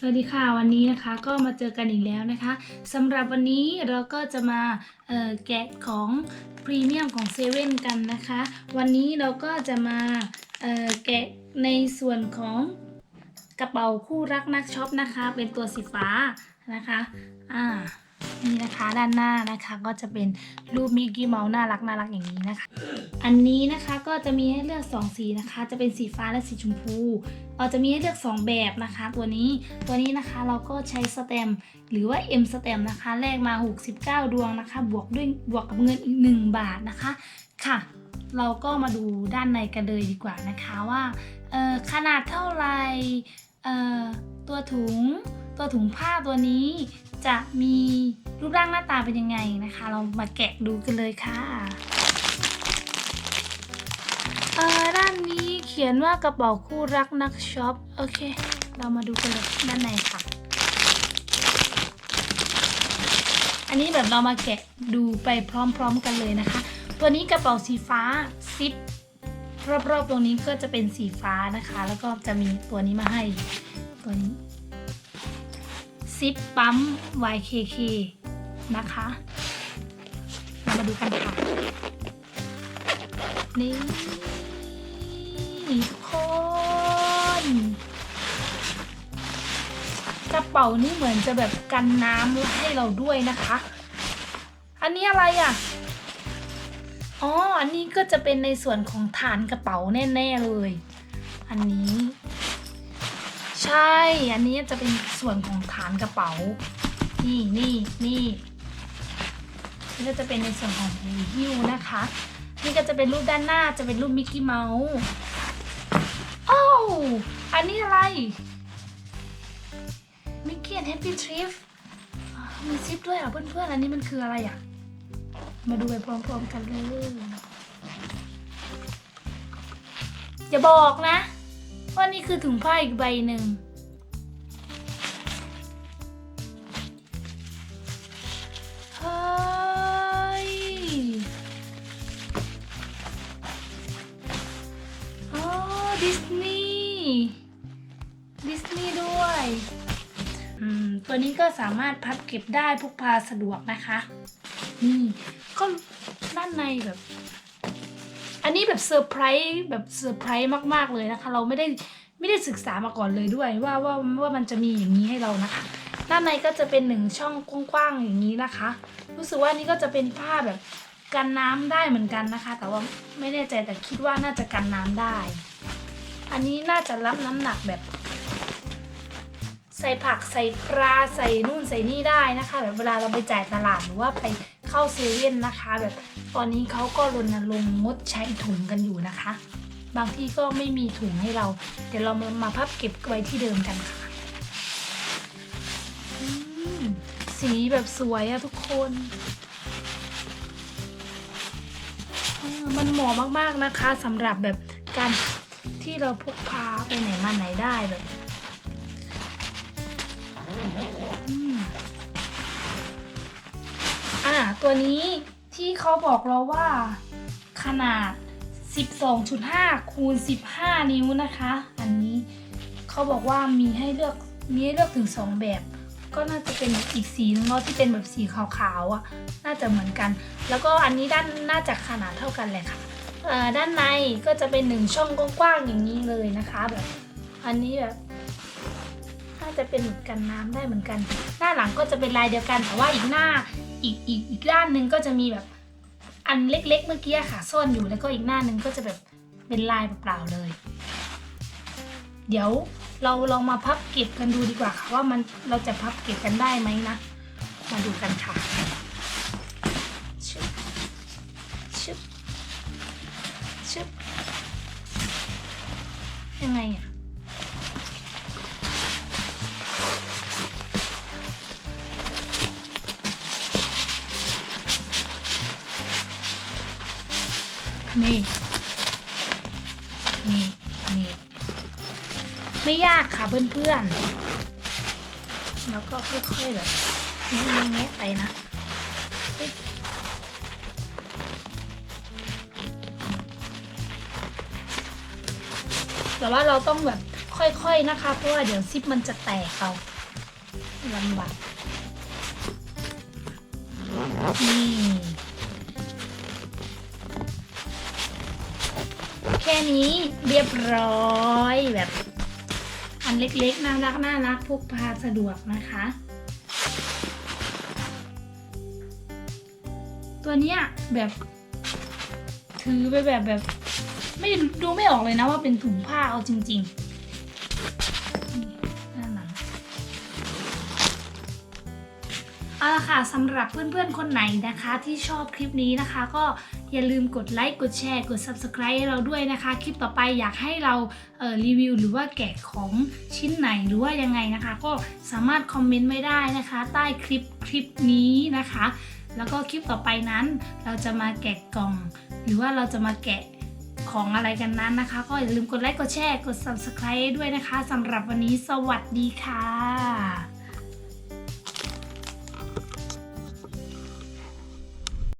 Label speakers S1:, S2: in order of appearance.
S1: สวัสดีค่ะวันนี้นะคะก็มาเจอกันอีกแล้วนะคะสำหรับวันนี้เราก็จะมาแกะของพรีเมียมของเซเว่นกันนะคะ วันนี้เราก็จะมาแกะในส่วนของกระเป๋าคู่รักนักช็อปนะคะ เป็นตัวสีฟ้านะคะอ่า นี่นะคะ ด้านหน้านะคะก็จะเป็นรูปมิกกี้เมาส์น่ารักน่ารักอย่างนี้นะคะ อันนี้นะคะก็จะมีให้เลือก 2 สีนะคะ จะเป็นสีฟ้าและสีชมพูเราจะมีให้เลือก 2 แบบนะคะ ตัวนี้ตัวนี้นะคะเราก็ใช้สแตมหรือว่า M สแตมนะคะแลกมา 69 ดวงนะคะ บวกด้วยบวกกับเงินอีก 1 บาทนะคะค่ะ เราก็มาดูด้านในกันเลยดีกว่านะคะว่าขนาดเท่าไหร่ตัวถุง ตัวถุงผ้าตัวนี้จะมีรูปร่างหน้าตาเป็นยังไงนะคะ เรามาแกะดูกันเลยค่ะเออด้านนี้เขียนว่ากระเป๋าคู่รักนักช็อปโอเค เรามาดูกันเลยด้านในค่ะ อันนี้แบบเรามาแกะดูไปพร้อมๆกันเลยนะคะ ตัวนี้กระเป๋าสีฟ้าซิปรอบๆตรงนี้ก็จะเป็นสีฟ้านะคะ แล้วก็จะมีตัวนี้มาให้ตัวนี้ ซิปปั๊ม YKK นะคะ เรามาดูกันค่ะ นี่ทุกคน กระเป๋านี่เหมือนจะแบบกันน้ำให้เราด้วยนะคะ อันนี้อะไรอะ อ๋อ อันนี้ก็จะเป็นในส่วนของฐานกระเป๋าแน่ ๆ เลย อันนี้ ใช่ อันนี้จะเป็นส่วนของฐานกระเป๋า นี่นี่นี่นี่ก็จะเป็นในส่วนของหิ้วนะคะ นี่ก็จะเป็นรูปด้านหน้าจะเป็นรูปมิกกี้เมาส์โอ้วอันนี้อะไร มิกกี้แฮปปี้ทริปมีซิปด้วยเหรอเพื่อนๆ อันนี้มันคืออะไรอะ มาดูไปพร้อมๆกันเลย อย่าบอกนะ ว่านี่คือถุงผ้าอีกใบหนึ่ง เฮ้ยอ๋อดิสนีย์ดิสนีย์ด้วยอืมตัวนี้ก็สามารถพับเก็บได้พกพาสะดวกนะคะ นี่ก็ด้านในแบบ อันนี้แบบเซอร์ไพรส์แบบเซอร์ไพรส์มาก ๆเลยนะคะ เราไม่ได้ไม่ได้ศึกษามาก่อนเลยด้วยว่าว่าว่ามันจะมีอย่างนี้ให้เรานะคะด้านในก็จะเป็นหนึ่งช่องกว้างๆอย่างนี้นะคะ รู้สึกว่านี่ก็จะเป็นผ้าแบบกันน้ำได้เหมือนกันนะคะ แต่ว่าไม่แน่ใจแต่คิดว่าน่าจะกันน้ำได้ อันนี้น่าจะรับน้ำหนักแบบ ใส่ผักใส่ปลาใส่นู่นใส่นี่ได้นะคะ แบบเวลาเราไปจ่ายตลาดหรือว่าไป เข้าเซเว่นนะคะ แบบตอนนี้เขาก็รณรงค์งดใช้ถุงกันอยู่นะคะ บางที่ก็ไม่มีถุงให้เรา เดี๋ยวเรามามาพับเก็บไว้ที่เดิมกันค่ะสีแบบสวยอะทุกคนมันเหมาะมากๆนะคะสำหรับแบบการที่เราพกพาไปไหนมาไหนได้แบบ อ่าตัวนี้ที่เขาบอกเราว่าขนาด 12.5 คูณ 15 นิ้วนะคะ อันนี้เขาบอกว่ามีให้เลือกมีให้เลือกถึง 2 แบบ ก็น่าจะเป็นอีกสีนึงเนาะที่เป็นแบบสีขาวๆอะน่าจะเหมือนกัน แล้วก็อันนี้ด้านน่าจะขนาดเท่ากันเลยค่ะด้านในก็จะเป็นหนึ่งช่องกว้างๆอย่างนี้เลยนะคะแบบอันนี้แบบน่าจะเป็นเหมือนกันน้ำได้เหมือนกัน หน้าหลังก็จะเป็นลายเดียวกันแต่ว่าอีกหน้า อีกอีกอีกด้านหนึ่งก็จะมีแบบอันเล็ก ๆ เมื่อกี้ค่ะซ่อนอยู่แล้วก็อีกหน้าหนึ่งก็จะแบบเป็นลายเปล่าๆเลย เดี๋ยวเราลองมาพับเก็บกันดูดีกว่าค่ะว่ามันเราจะพับเก็บกันได้ไหมนะ มาดูกันค่ะชึบชึบชึบยังไงอะ นี่ นี่ นี่ ไม่ยากค่ะเพื่อนๆ แล้วก็ค่อยๆแบบนี้แงะไปนะแต่ว่าเราต้องแบบค่อยๆนะคะ เพราะว่าเดี๋ยวซิปมันจะแตกเอาลำบากนี่ ค่นี้เรียบร้อยแบบ อันเล็กๆ น่ารักน่ารักพกพาสะดวกนะคะ ตัวเนี้ยแบบ ถือไปแบบแบบ ไม่ดูไม่ออกเลยนะว่าเป็นถุงผ้าเอาจริงๆนี่ด้าหลังเอาละค่ะสำหรับเพื่อนๆคนไหนนะคะที่ชอบคลิปนี้นะคะ ก็ อย่าลืมกดไลค์กดแชร์กด Subscribe ให้เราด้วยนะคะ คลิปต่อไปอยากให้เราเรีวิว หรือว่าแกะของชิ้นไหนหรือว่ายังไงนะคะ ก็สามารถคอมเมนต์ไม่ได้นะคะ ใต้คลิปคลิปนี้นะคะ แล้วก็คลิปต่อไปนั้น เราจะมาแกะกล่อง หรือว่าเราจะมาแกะของอะไรกันนั้นนะคะ ก็อย่าลืมกดไลค์กดแชร์กด subscribe ด้วยนะคะสำหรับวันนี้สวัสดีค่ะ